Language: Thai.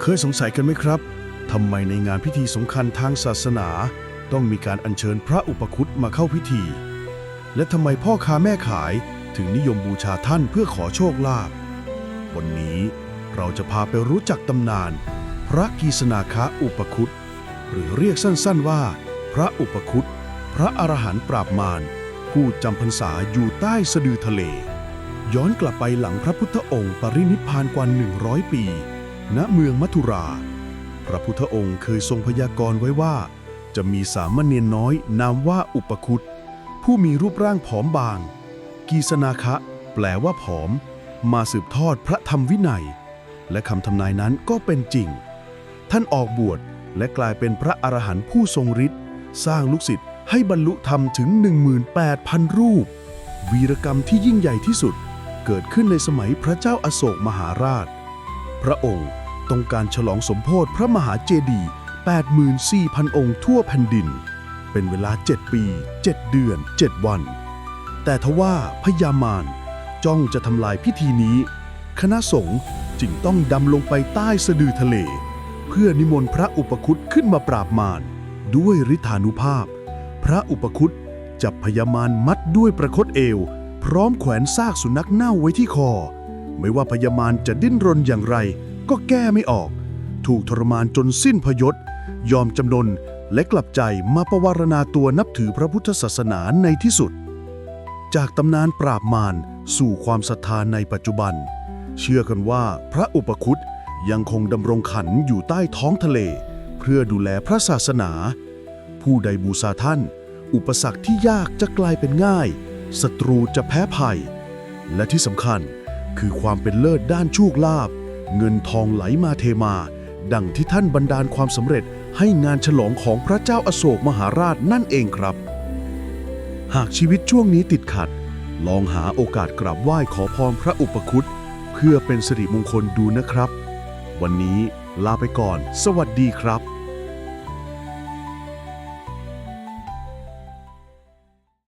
เคยสงสัยกันไหมครับทำไมในงานพิธีสำคัญทางศาสนา ต้องมีการอัญเชิญพระอุปคุตมาเข้าพิธี และทำไมพ่อค้าแม่ขายถึงนิยมบูชาท่านเพื่อขอโชคลาภวันนี้เราจะพาไปรู้จักตำนาน พระกีสนาคะอุปคุตหรือเรียกสั้นๆว่า พระอุปคุตพระอรหันต์ปราบมารผู้จำพรรษาอยู่ใต้สะดือทะเล ย้อนกลับไปหลังพระพุทธองค์ปรินิพพานกว่า 100 ปี ณเมืองมัทุรา พระพุทธองค์เคยทรงพยากรณ์ไว้ว่า จะมีสามเณรน้อยนามว่าอุปคุตผู้มีรูปร่างผอมบาง กีสนาคะ แปลว่าผอม มาสืบทอดพระธรรมวินัย และคำทำนายนั้นก็เป็นจริง ท่านออกบวชและกลายเป็นพระอรหันต์ผู้ทรงฤทธิ์สร้างลูกศิษย์ให้บรรลุธรรมถึง 18,000 รูป วีรกรรมที่ยิ่งใหญ่ที่สุด เกิดขึ้นในสมัยพระเจ้าอาโศกมหาราช พระองค์ต้องการฉลองสมโพธิพระมหาเจดีย์84,000 องค์ทั่วแผ่นดิน เป็นเวลา 7 ปี 7 เดือน 7 วัน แต่ทว่าพญามารจ้องจะทำลายพิธีนี้ คณะสงฆ์จึงต้องดำลงไปใต้สะดือทะเล เพื่อนิมนต์พระอุปคุตขึ้นมาปราบมารด้วยฤทธานุภาพ พระอุปคุตจับพญามารมัดด้วยประคตเอว พร้อมแขวนซากสุนัขเน่าไว้ที่คอ ไม่ว่าพญามารจะดิ้นรนอย่างไร ก็แก้ไม่ออก ถูกทรมานจนสิ้นพยศ ยอมจำนนและกลับใจมาประวารณาตัวนับถือพระพุทธศาสนาในที่สุด จากตำนานปราบมารสู่ความศรัทธาในปัจจุบัน เชื่อกันว่าพระอุปคุตยังคงดำรงขันอยู่ใต้ท้องทะเล เพื่อดูแลพระศาสนา ผู้ใดบูชาท่าน อุปสรรคที่ยากจะกลายเป็นง่ายศัตรูจะแพ้ภัย และที่สำคัญ คือความเป็นเลิศด้านโชคลาภเงินทองไหลมาเทมา ดังที่ท่านบันดาลความสำเร็จให้งานฉลองของพระเจ้าอโศกมหาราชนั่นเองครับ หากชีวิตช่วงนี้ติดขัด ลองหาโอกาสกราบไหว้ขอพรพระอุปคุตเพื่อเป็นสิริมงคลดูนะครับ วันนี้ลาไปก่อน สวัสดีครับ